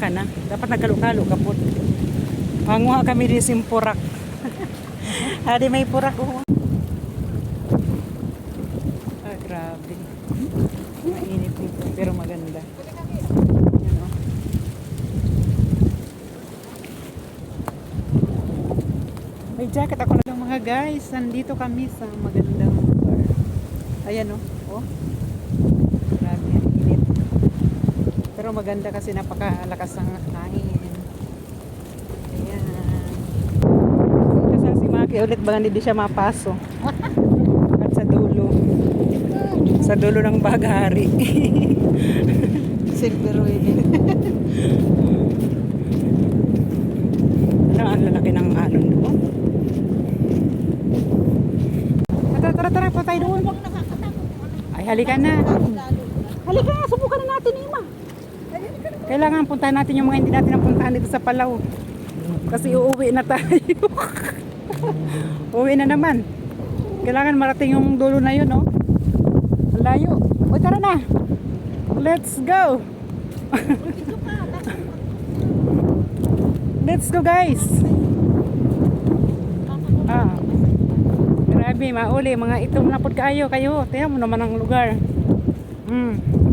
ka na. Dapat nagkalo-kalo ka po. Panguha kami di simpurak. Hadi may purak oh. Ah, grabe. Mainit dito, pero maganda. Yan, oh. May jacket ako na lang mga guys. Nandito kami sa magandang lugar. Ayan oh. Oh. Grabe. Pero maganda kasi napakalakas ang hangin. Ayan. Kasal si Maki ulit baka hindi siya mapaso. At sa dulo. Sa dulo ng baghari. Silver wedding. ano, ang lalaki ng alon doon. Tara, tara, tara, pa tayo doon. Ay, halika na. Halika na, subukan na natin, Ima. Kailangan puntahan natin yung mga hindi natin napuntahan dito sa Palaw. Kasi uuwi na tayo. Uwi na naman. Kailangan marating yung dulo na yun, no? Ang Layo. Uy, tara na. Let's go. Let's go, guys. Ah. Grabe, mauli. Mga itom na po kayo. Kayo, tingnan mo naman ang lugar. Mm.